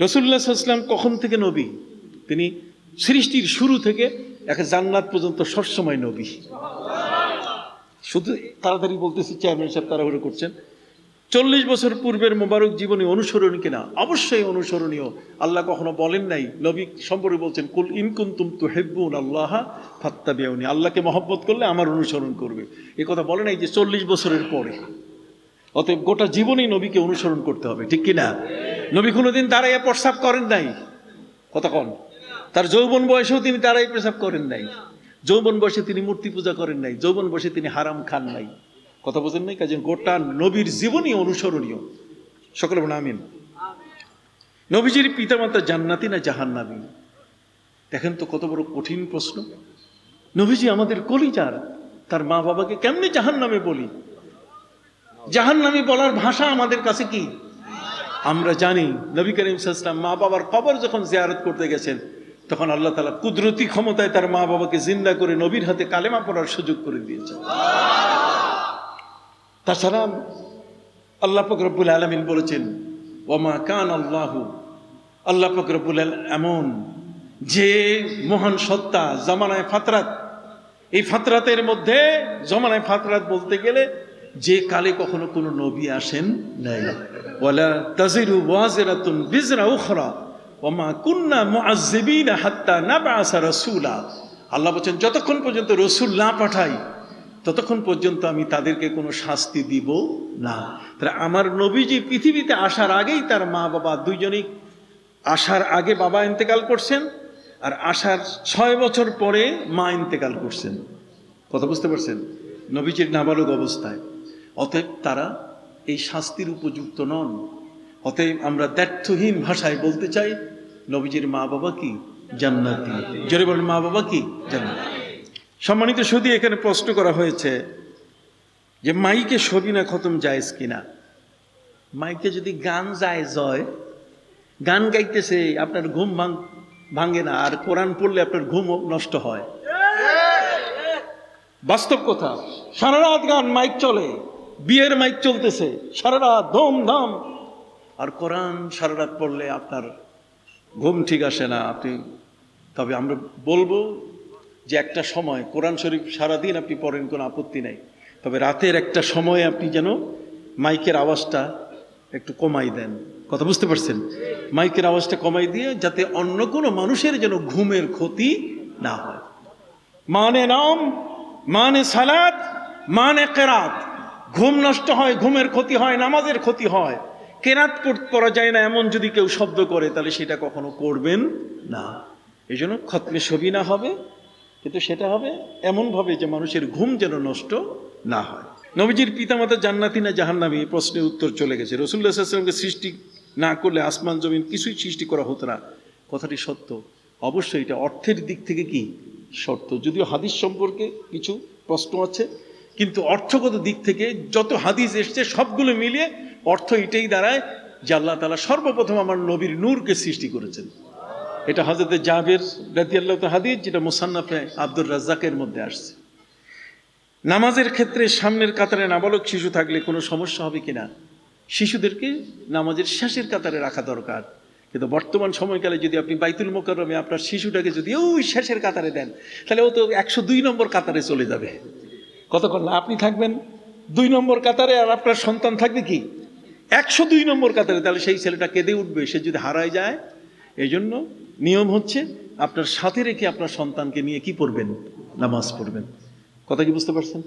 রসুল্লাহ সাল্লাম কখন থেকে নবী? তিনি সৃষ্টির শুরু থেকে এক জান্নাত পর্যন্ত সবসময় নবী। শুধু তাড়াতাড়ি বলতেছি, চেয়ারম্যান সাহেব তাড়াহুড়ো করছেন। চল্লিশ বছর পূর্বের মোবারক জীবনী অনুসরণীয় কিনা? অবশ্যই অনুসরণীয়। আল্লাহ কখনো বলেন নাই, নবী সম্পর্কে বলছেন, কুল ইনকুন্তুম তু হেব্বুন আল্লাহ ফাত্তা বেউনি আল্লাহকে মহব্বত করলে আমার অনুসরণ করবে। এ কথা বলে নাই যে চল্লিশ বছরের পরে। অতএব গোটা জীবনই নবীকে অনুসরণ করতে হবে, ঠিক কিনা? নবী কোনোদিন দাঁড়াইয়া প্রস্রাব করেন নাই। কন। তার যৌবন বয়সেও তিনি দাঁড়াই প্রস্রাব করেন নাই। যৌবন বয়সে তিনি মূর্তি পূজা করেন নাই। যৌবন বয়সে তিনি হারাম খান নাই। কথা বোঝেন নাই কাজে গোটা নবীর জীবনই অনুসরণীয়। সকলে আমিন। নবীজির পিতামাতা জান্নাতি না জাহান্নাবি দেখেন তো কত বড় কঠিন প্রশ্ন। নবীজি আমাদের কলিজার, তার মা বাবাকে কেমনে জাহান নামে বলি? জাহান নামে বলার ভাষা আমাদের কাছে কি? আমরা জানি নবী করিম সাল্লাম মা বাবার কবর যখন জিয়ারত করতে গেছেন, তখন আল্লাহ তালা কুদরতি ক্ষমতায় তার মা বাবাকে জিন্দা করে নবীর হাতে কালেমা পড়ার সুযোগ করে দিয়েছেন। তাছাড়া আল্লাহ ফকরবুল আলমিন বলেছেন ওমা কান আল্লাহু আল্লাহ ফকরবুল এমন যে মহান সত্তা, জামানায় ফাতরাত। এই ফাতরাতের মধ্যে জমানায় ফাতরাত বলতে গেলে যে কালে কখনো কোনো নবী আসেন নাই। ওয়ালা তাজিরু ওয়াজিরাতুন বিজরা উখরা ওমা কুন্না মুআজ্জিবিনা হাত্তা নাবআসা রাসূলা। আল্লাহ বলেন যতক্ষণ পর্যন্ত রসুল না পাঠাই, ততক্ষণ পর্যন্ত আমি তাদেরকে কোনো শাস্তি দিব না। তাহলে আমার নবীজি পৃথিবীতে আসার আগেই তার মা বাবা দুইজনই আসার আগে বাবা ইন্তেকাল করছেন, আর আসার ছয় বছর পরে মা ইন্তেকাল করছেন। কথা বুঝতে পারছেন? নবীজির নাবালক অবস্থায়। অতএব তারা এই শাস্তির উপযুক্ত নন। অতএব আমরা দ্ব্যর্থহীন ভাষায় বলতে চাই, নবীজির মা বাবা কি? জান্নাতি। জোরে বলেন, মা বাবা কি? জান্নাতি। সম্মানিত সুদী এখানে প্রশ্ন করা হয়েছে যে মাইকে সবিনা খতম জায়েজ কিনা? মাইকে যদি গান জায়েজ হয়, গান গাইতেছে, আপনার ঘুম ভাঙ, ভাঙে না, আর কোরআন পড়লে আপনার ঘুম নষ্ট হয়। বাস্তব কথা, সারা রাত গান, মাইক চলে। বিয়ের মাইক চলতেছে সারা রাত ধুমধাম। আর কোরআন সারা রাত পড়লে আপনার ঘুম ঠিক আসে না, আপনি, তবে আমরা বলব যে একটা সময়, কোরআন শরীফ সারাদিন আপনি পড়েন, কোনো আপত্তি নাই। তবে রাতের একটা সময় আপনি যেন মাইকের আওয়াজটা একটু কমাই দেন। কথা বুঝতে পারছেন? মাইকের আওয়াজটা কমাই দিয়ে যাতে অন্য কোনো মানুষের যেন ঘুমের ক্ষতি না হয়। মানে নাম মানে সালাদ মানে কেরাত। ঘুম নষ্ট হয়, ঘুমের ক্ষতি হয়, নামাজের ক্ষতি হয়। কেরাত পড়া যায় না, এমন যদি কেউ শব্দ করে, তাহলে সেটা কখনো করবেন না। এই জন্য খতমে ছবি না হবে, কিন্তু সেটা হবে এমনভাবে যে মানুষের ঘুম যেন নষ্ট না হয়। নবীজির পিতামাতা জান্নাতি না জাহান্নামী, এই প্রশ্নের উত্তর চলে গেছে। রসুল্লাহ আসলামকে সৃষ্টি না করলে আসমান, জমিন কিছুই সৃষ্টি করা হতো না। কথাটি সত্য। অবশ্যই এটা অর্থের দিক থেকে কি? শর্ত। যদিও হাদিস সম্পর্কে কিছু প্রশ্ন আছে কিন্তু অর্থগত দিক থেকে যত হাদিস এসছে, সবগুলো মিলিয়ে অর্থ এটাই দাঁড়ায় যে আল্লাহ তালা সর্বপ্রথম আমার নবীর নূরকে সৃষ্টি করেছেন। এটা হজরত জাবের রাতিয়াল্লাহ হাদিস, যেটা মুসান্নাফে আব্দুর রাজ্জাকের মধ্যে আসছে। নামাজের ক্ষেত্রে সামনের কাতারে নাবালক শিশু থাকলে কোনো সমস্যা হবে কিনা? শিশুদেরকে নামাজের শেষের কাতারে রাখা দরকার। কিন্তু বর্তমান সময়কালে যদি আপনি বাইতুল মোকারমে আপনার শিশুটাকে যদি ওই শেষের কাতারে দেন, তাহলে ও তো একশো দুই নম্বর কাতারে চলে যাবে। কতক্ষণ না, আপনি থাকবেন দুই নম্বর কাতারে আর আপনার সন্তান থাকবে কি? একশো দুই নম্বর কাতারে, তাহলে সেই ছেলেটা কেঁদে উঠবে, সে যদি হারায় যায় এই জন্য নিয়ম হচ্ছে আপনার সাথে রেখে আপনার সন্তানকে নিয়ে কি পড়বেন? নামাজ পড়বেন। কথা কি বুঝতে পারছেন?